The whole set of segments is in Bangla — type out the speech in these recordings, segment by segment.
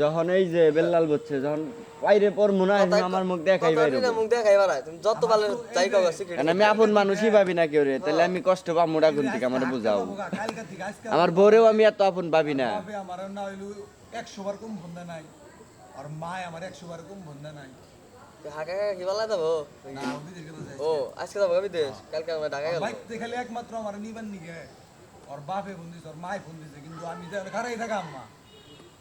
যখন এই যে বেল্লাল বলছে যখন বাইরে পর মনে হয় আমার মুখ দেখাই বাইরে মুখ দেখাই বাড়ায় তুমি যত ভালো যাই কাউ সিক্রেট আমি আপন মানুষই ভাবি না কেউ রে তাহলে আমি কষ্ট পাবো মোটা কোন থেকে আমার বুঝাও। আমার বউরেও আমি এত আপন ভাবি না। ভাবে আমার না হইল একশো বার কম বন্ধা নাই। আর মায় আমার একশো বার কম বন্ধা নাই। হাকা কি বলা যাব? ও আজকে যাব বিদেশ কালকে আমরা ঢাকায় গেল বাইক দেখালে একমাত্র আমার নিবান নিগে ওর বাপে ফোন দিছে ওর মায় ফোন দিছে কিন্তু আমি তো খারাই থাকা আম্মা।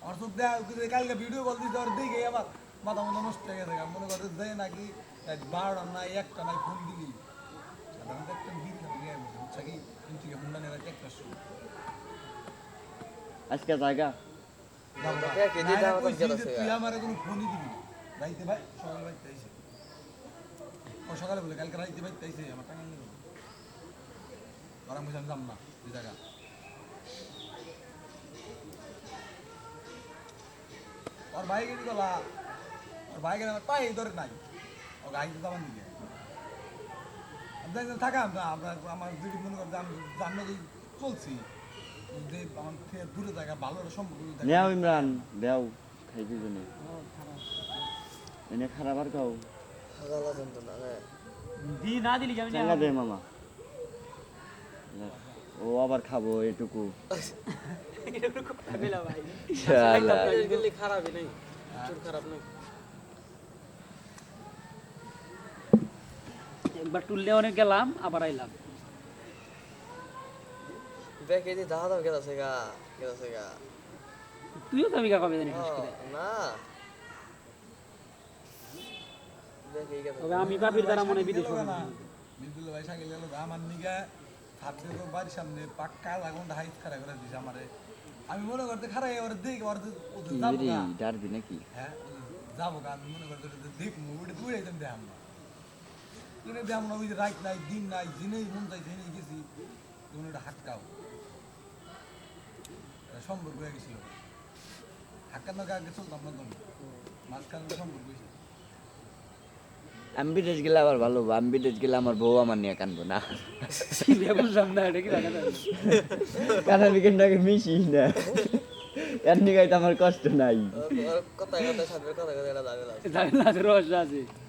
আমার তো দেখ কালকে ভিডিও কল দিছে ওর দেখে আমার মাথা মতো নষ্ট হয়ে গেছে মনে করতে যে নাকি বারোটা নাই একটা নাই ফোন দিলি সাধারণত একটা দিন বুঝছা কি কিন্তু ফোন নেওয়া একটা শুরু আজকে জায়গা তুই আমার কোনো ফোনই দিবি রাইতে ভাই সকালে ভাই তাইছে ও সকালে বলে কালকে রাইতে ভাই তাইছে আমার টাকা নিল আর আমি যাম না দুই ওর ভাই গেছি তোলা ওর ভাই গেলে আমার পায়ে ধরে নাই। ও গাড়িতে যাবার দিকে। আমি জানি না থাকা আমরা আমরা আমার যদি মনে করতে আমি জানো যে চলছি যে আমার থেকে দূরে থাকা ভালো সম্পর্ক। নেও ইমরান দেও খাই দুজনে। এনে খারাপ আর হ্যাঁ দি না দিলি যাবে চাঙ্গা দে মামা। ও আবার খাব এটুকু। শালা। গেলে খারাপই নাই চুর খারাপ নাই একবার টুললে অনেক গেলাম আবার আইলাম গা গা তুইও তো আমি কাকাবে জানি না। আমি বাপির দ্বারা মনে বিদেশ ভাই আমার নিগা। থাকতে তো বাড়ির সামনে পাক্কা লাগুন হাইট খারাপ করে দিছে আমারে। আমি মনে করতে খারাপ ওর দেখ ওর যাব ডারবি নাকি? হ্যাঁ যাব গা আমি মনে করতে দেখ ওটা দূরে যেতাম দেখাম না। কিনে দেখাম না ওই যে রাত নাই দিন নাই জিনেই মন চাই জেনেই গেছি তখন ওটা হাটকাও সম্পর্ক হয়ে গেছিল। হাক্কার আগে চলতাম না তখন। মাঝখানে সম্পর্ক হয়েছে। আমি বিদেশ গেলে আবার ভালো আমি বিদেশ গেলে আমার বউ আমার নিয়ে কানবো না। সিলে বুঝলাম না। এটা কি দেখা যায় কারণ মিশি না এর নিগাইতে আমার কষ্ট নাই কথা কথা সাথে কথা কথা